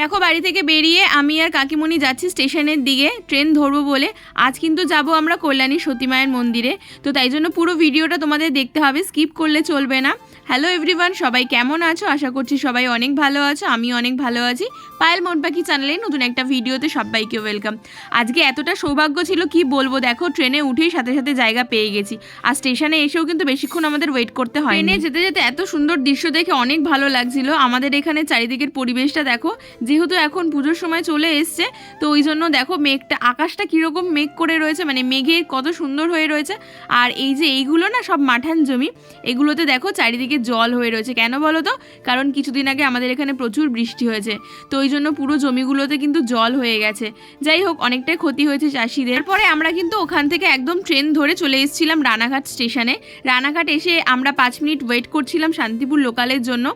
দেখো, বাড়ি থেকে বেরিয়ে আমি আর কাকিমণি যাচ্ছি স্টেশনের দিকে, ট্রেন ধরবো বলে। আজ কিন্তু যাব আমরা কল্যাণী সতীমায়ের মন্দিরে। তো তাই জন্য পুরো ভিডিওটা তোমাদের দেখতে হবে, স্কিপ করলে চলবে না। হ্যালো এভরিওয়ান সবাই কেমন আছো? আশা করছি সবাই অনেক ভালো আছো আমি অনেক ভালো আছি। পায়েল পাখি চ্যানেলে নতুন একটা ভিডিওতে সবাইকে ওয়েলকাম আজকে এতটা সৌভাগ্য ছিল, কি বলব? দেখো, ট্রেনে উঠেই সাথে সাথে জায়গা পেয়ে গেছি। আর স্টেশনে এসেও কিন্তু বেশিক্ষণ আমাদের ওয়েট করতে হয় ট্রেনে যেতে যেতে এত সুন্দর দৃশ্য দেখে অনেক ভালো লাগছিল। আমাদের এখানে চারিদিকের পরিবেশটা দেখো যেহেতু এখন পুজোর সময় চলে এসছে, তো ওই জন্য দেখো মেঘটা, আকাশটা কীরকম মেঘ করে রয়েছে মানে মেঘে কত সুন্দর হয়ে রয়েছে। আর এই যে এইগুলো না সব মাঠান জমি, এগুলোতে দেখো চারিদিকে জল হয়ে রয়েছে। কেন বলো তো? কারণ কিছুদিন আগে আমাদের এখানে প্রচুর বৃষ্টি হয়েছে, তো ওই জন্য পুরো জমিগুলোতে কিন্তু জল হয়ে গেছে। যাই হোক, অনেকটাই ক্ষতি হয়েছে চাষিদের। পরে আমরা কিন্তু ওখান থেকে একদম ট্রেন ধরে চলে এসেছিলাম রানাঘাট স্টেশনে। রানাঘাট এসে আমরা পাঁচ মিনিট ওয়েট করছিলাম শান্তিপুর লোকালের জন্য।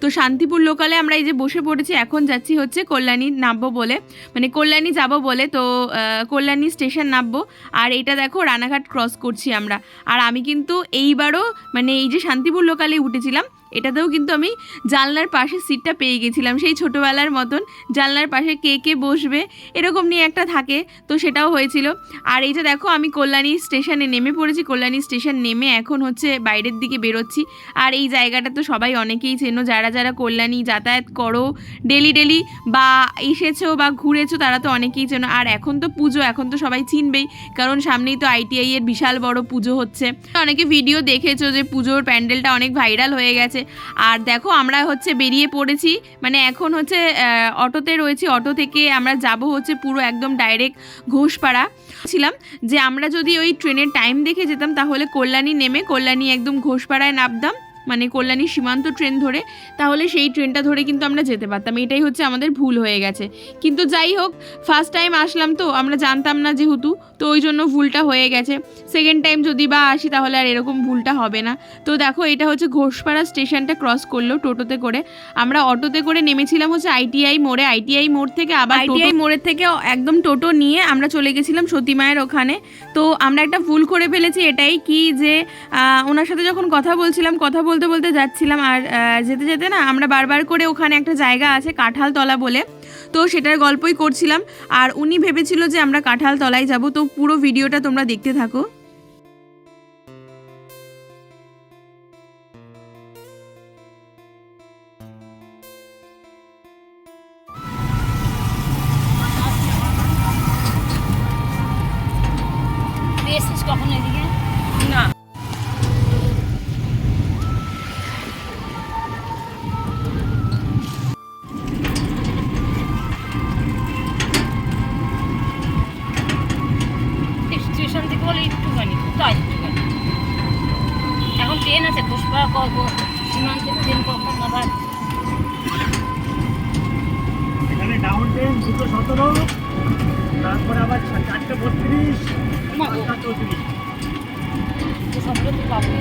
তো শান্তিপুর লোকালে আমরা এই যে বসে পড়েছি, এখন যাচ্ছি হচ্ছে কল্যাণী নামবো বলে মানে কল্যাণী যাব বলে, তো কল্যাণী স্টেশন নামবো। আর এটা দেখো, রানাঘাট ক্রস করছি আমরা। আর আমি কিন্তু এইবারও মানে এই যে শান্তিপুর লোকালে উঠেছিলাম এটাতেও কিন্তু আমি জানলার পাশে সিটটা পেয়ে গেছিলাম। সেই ছোটোবেলার মতন জানলার পাশে কে কে বসবে এরকম নিয়ে একটা থাকে, তো সেটাও হয়েছিল। আর এই যে দেখো, আমি কল্যাণী স্টেশনে নেমে পড়েছি। কল্যাণী স্টেশন নেমে এখন হচ্ছে বাইরের দিকে বেরোচ্ছি। আর এই জায়গাটা তো সবাই অনেকেই চেনো। যারা যারা কল্যাণী যাতায়াত করো ডেলি ডেলি বা এসেছ বা ঘুরেছো, তারা তো অনেকেই চেনো। আর এখন তো পুজো, এখন তো সবাই চিনবেই, কারণ সামনেই তো আইটিআই এর বিশাল বড় পুজো হচ্ছে। অনেকে ভিডিও দেখেছ যে পুজোর প্যান্ডেলটা অনেক ভাইরাল হয়ে গেছে। আর দেখো, আমরা হচ্ছে বেরিয়ে পড়েছি। মানে এখন হচ্ছে অটোতে রয়েছি। অটো থেকে আমরা যাব হচ্ছে পুরো একদম ডাইরেক্ট ঘোষপাড়া। ছিলাম যে আমরা যদি ওই ট্রেনের টাইম দেখে যেতাম, তাহলে কল্যাণী নেমে কল্যাণী একদম ঘোষপাড়ায় নামতাম। মানে কল্যাণী সীমান্ত ট্রেন ধরে, তাহলে সেই ট্রেনটা ধরে কিন্তু আমরা যেতে পারতাম। এটাই হচ্ছে আমাদের ভুল হয়ে গেছে। কিন্তু যাই হোক ফার্স্ট টাইম আসলাম তো, আমরা জানতাম না যেহেতু, তো ওই জন্য ভুলটা হয়ে গেছে। সেকেন্ড টাইম যদি বা আসি, তাহলে আর এরকম ভুলটা হবে না। তো দেখো, এটা হচ্ছে ঘোষপাড়া স্টেশনটা ক্রস করল টোটোতে করে। আমরা অটোতে করে নেমেছিলাম হচ্ছে আইটিআই মোড়ে। আইটিআই মোড় থেকে আবার আইটিআই মোড়ের থেকে একদম টোটো নিয়ে আমরা চলে গেছিলাম সতী মায়ের ওখানে। তো আমরা একটা ভুল করে ফেলেছি এটাই কি যে ওনার সাথে যখন কথা বলছিলাম, কথা বলতে বলতে যাচ্ছিলাম আর যেতে যেতে না আমরা বারবার করে ওখানে একটা জায়গা আছে কাঁঠালতলা বলে। তো সেটার গল্পই করছিলাম। আর উনি ভেবেছিল যে আমরা কাঁঠাল তলায় যাব। তো পুরো ভিডিওটা তোমরা দেখতে থাকো। কখন এদিকে বলে একটুখানি তাই একটুখানি এখন ট্রেন আছে পুষ্পা সীমান্তে ট্রেন কখন আবার এখানে ডাউন ট্রেন দুটো সতেরো তারপরে আবার চারটে বত্রিশ। পাঁচটা চৌত্রিশ সবগুলো তো পাবো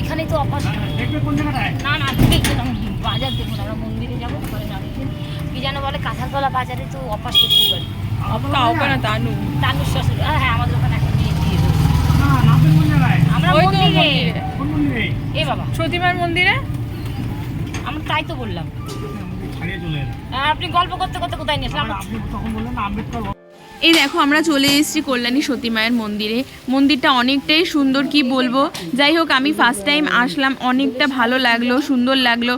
ওইখানেই তো অপাস জায়গাটায়? না না দেখুন আমি বাজার দেখুন আমরা মন্দিরে যাব কি যেন বলে কাঁঠালতলা বাজারে তো অপাস তানু তানুর শ্বশুর হ্যাঁ হ্যাঁ আমাদের ওখানে একটা মেয়ে দিয়ে আমরা মন্দিরে। এ বাবা। সতীমার মন্দিরে? আমরা তাই তো বললাম। আপনি গল্প করতে করতে কোথায় নিয়ে আসলাম আপনি তখন বললেন আম্বেদকর এই দেখো, আমরা চলে এসেছি কল্যাণী সতী মায়ের মন্দিরে। মন্দিরটা অনেকটাই সুন্দর, কি বলব? যাই হোক, আমি ফার্স্ট টাইম আসলাম, অনেকটা ভালো লাগল, সুন্দর লাগল।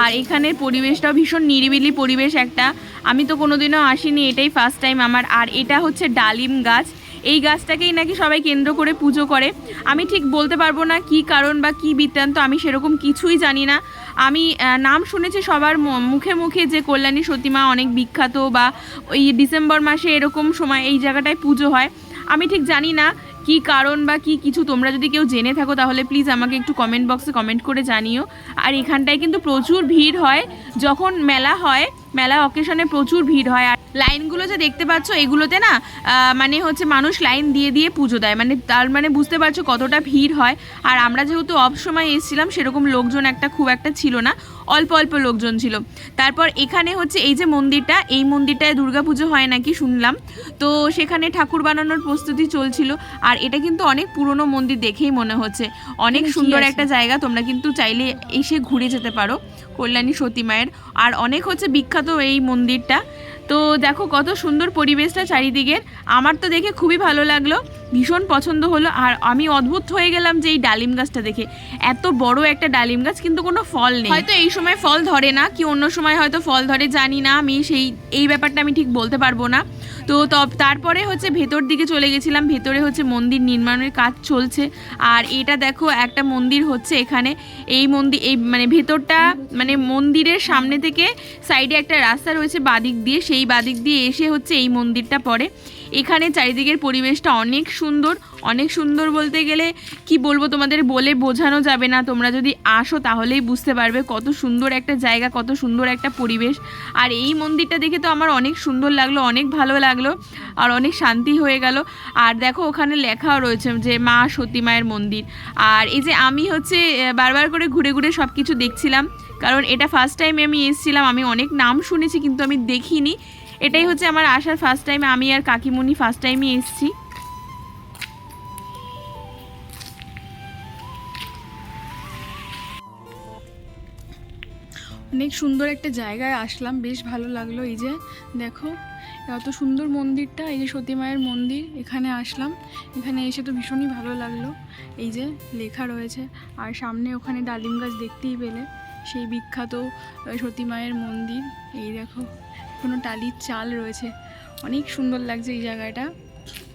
আর এখানের পরিবেশটাও ভীষণ নিরিবিলি পরিবেশ একটা। আমি তো কোনোদিনও আসিনি, এটাই ফার্স্ট টাইম আমার। আর এটা হচ্ছে ডালিম গাছ। এই গাছটাকেই নাকি সবাই কেন্দ্র করে পুজো করে। আমি ঠিক বলতে পারব না কি কারণ বা কি বৃত্তান্ত, আমি সেরকম কিছুই জানি না। আমি নাম শুনেছি সবার মুখে মুখে যে কল্যাণী সতীমা অনেক বিখ্যাত বা ওই ডিসেম্বর মাসে এরকম সময় এই জায়গাটায় পুজো হয়। আমি ঠিক জানি না কি কারণ বা কি কিছু, তোমরা যদি কেউ জেনে থাকো তাহলে প্লিজ আমাকে একটু কমেন্ট বক্সে কমেন্ট করে জানিও। আর এখানটায় কিন্তু প্রচুর ভিড় হয়, যখন মেলা হয়, মেলা অকেশনে প্রচুর ভিড় হয়। আর লাইনগুলো যে দেখতে পাচ্ছ এগুলোতে না মানে হচ্ছে মানুষ লাইন দিয়ে দিয়ে পুজো দেয়। মানে তার মানে বুঝতে পারছ কতটা ভিড় হয়। আর আমরা যেহেতু অফ সময় এসেছিলাম সেরকম লোকজন একটা খুব একটা ছিল না। অল্প অল্প লোকজন ছিল। তারপর এখানে হচ্ছে এই যে মন্দিরটা এই মন্দিরটায় দুর্গাপুজো হয় নাকি শুনলাম। তো সেখানে ঠাকুর বানানোর প্রস্তুতি চলছিল। আর এটা কিন্তু অনেক পুরনো মন্দির দেখেই মনে হচ্ছে। অনেক সুন্দর একটা জায়গা তোমরা কিন্তু চাইলে এসে ঘুরে যেতে পারো কল্যাণী সতী মায়ের। আর অনেক হচ্ছে বিখ্যাত এই মন্দিরটা। তো দেখো কত সুন্দর পরিবেশটা চারিদিকের। আমার তো দেখে খুবই ভালো লাগল, ভীষণ পছন্দ হলো, আর আমি অদ্ভুত হয়ে গেলাম যে এই ডালিম গাছটা দেখে। এত বড় একটা ডালিম গাছ, কিন্তু কোনো ফল নেই। হয়তো এই সময় ফল ধরে না, কি অন্য সময় হয়তো ফল ধরে, জানি না, আমি সেই, এই ব্যাপারটা আমি ঠিক বলতে পারব না। তো তারপরে হচ্ছে ভেতর দিকে চলে গেছিলাম, ভেতরে হচ্ছে মন্দির নির্মাণের কাজ চলছে। আর এটা দেখো, একটা মন্দির হচ্ছে এখানে। এই মন্দির এই মানে ভেতরটা মানে মন্দিরের সামনে থেকে সাইডে একটা রাস্তা রয়েছে বাদিক দিয়ে, সেই বাদিক দিয়ে এসে হচ্ছে এই মন্দিরটা পড়ে। এখানে চারিদিকের পরিবেশটা অনেক সুন্দর অনেক সুন্দর বলতে গেলে কি বলব তোমাদের বলে বোঝানো যাবে না। তোমরা যদি আসো তাহলেই বুঝতে পারবে কত সুন্দর একটা জায়গা, কত সুন্দর একটা পরিবেশ। আর এই মন্দিরটা দেখে তো আমার অনেক সুন্দর লাগল, অনেক ভালো লাগল আর অনেক শান্তি হয়ে গেল। আর দেখো ওখানে লেখাও রয়েছে যে মা সতী মায়ের মন্দির। আর এই যে আমি হচ্ছে বারবার করে ঘুরে ঘুরে সব কিছু দেখছিলাম। কারণ এটা ফার্স্ট টাইম আমি এসেছিলাম, আমি অনেক নাম শুনেছি কিন্তু আমি দেখিনি। এটাই হচ্ছে আমার আসার ফার্স্ট টাইম আমি আর কাকিমুনি ফার্স্ট টাইমই এসেছি। অনেক সুন্দর একটা জায়গায় আসলাম, বেশ ভালো লাগল এই যে, দেখো। এত সুন্দর মন্দিরটা, এই যে সতী মায়ের মন্দির, এখানে আসলাম। এখানে এসে তো ভীষণই ভালো লাগল। এই যে লেখা রয়েছে, আর সামনে ওখানে ডালিম গাছ দেখতেই পেলে। সেই বিখ্যাত সতী মায়ের মন্দির। এই দেখো, কোনো টালির চাল রয়েছে। অনেক সুন্দর লাগছে এই জায়গাটা।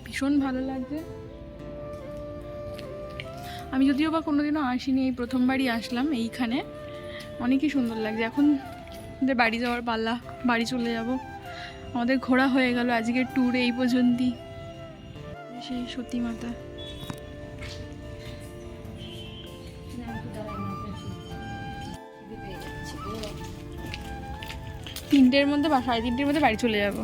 ভীষণ ভালো লাগছে। আমি যদিও বা কোনোদিনও আসিনি, এই প্রথমবারই আসলাম এইখানে। অনেকই সুন্দর লাগছে। এখন আমাদের বাড়ি যাওয়ার পাল্লা, বাড়ি চলে যাব। আমাদের ঘোরা হয়ে গেল আজকের ট্যুর এই পর্যন্তই। সেই সতী মাতা। তিনটের মধ্যে বা সাড়ে তিনটের মধ্যে বাড়ি চলে যাব।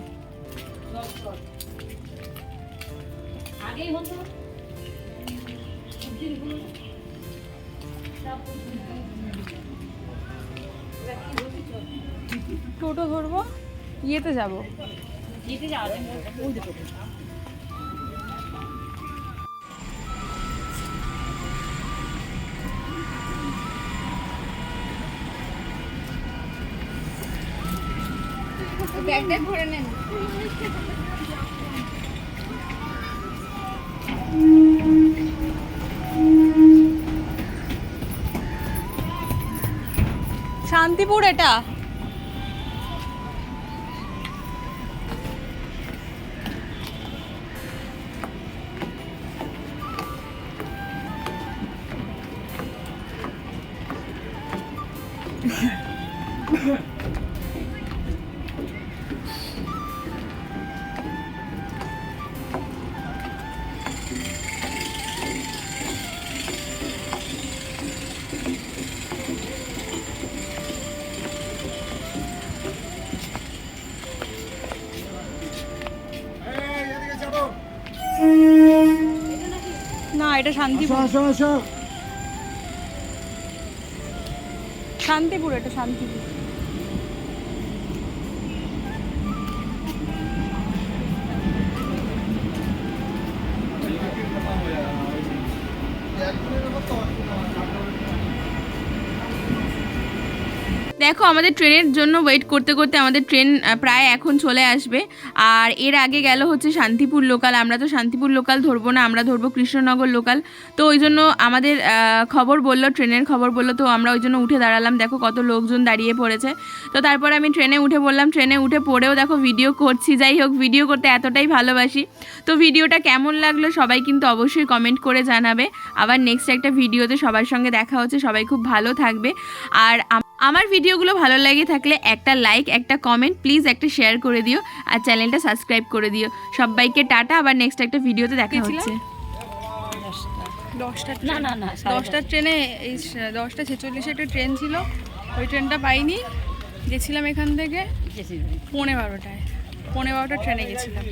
টোটো ধরবো ইয়েতে যাব। যেতে যাওয়া ব্যাগটা ভরে নেন। শান্তিপুর এটা? না এটা শান্তিপুর। শান্তিপুর এটা শান্তিপুর। দেখো, আমাদের ট্রেনের জন্য ওয়েট করতে করতে আমাদের ট্রেন প্রায় এখন চলে আসবে। আর এর আগে গেল হচ্ছে শান্তিপুর লোকাল আমরা তো শান্তিপুর লোকাল ধরবো না, আমরা ধরবো কৃষ্ণনগর লোকাল তো ওই জন্য আমাদের খবর বলল, ট্রেনের খবর বলল, তো আমরা ওই জন্য উঠে দাঁড়ালাম। দেখো কত লোকজন দাঁড়িয়ে পড়েছে। তো তারপর আমি ট্রেনে উঠে বললাম, ট্রেনে উঠে পড়েও দেখো ভিডিও করছি। যাই হোক ভিডিও করতে এতটাই ভালোবাসি। তো ভিডিওটা কেমন লাগল সবাই কিন্তু অবশ্যই কমেন্ট করে জানাবে। আবার নেক্সট একটা ভিডিওতে সবার সঙ্গে দেখা হচ্ছে। সবাই খুব ভালো থাকবে। আর আমার ভিডিওগুলো ভালো লাগে থাকলে একটা লাইক একটা কমেন্ট প্লিজ একটা শেয়ার করে দিও আর চ্যানেলটা সাবস্ক্রাইব করে দিও। সবাইকে টাটা আবার নেক্সট একটা ভিডিওতে দেখা হচ্ছে। দশটা না না না দশটার ট্রেনে এই দশটা ছেচল্লিশে একটা ট্রেন ছিল। ওই ট্রেনটা পাইনি। গেছিলাম এখান থেকে। পৌনে বারোটায়। পনেরো বারোটা ট্রেনে গেছিলাম।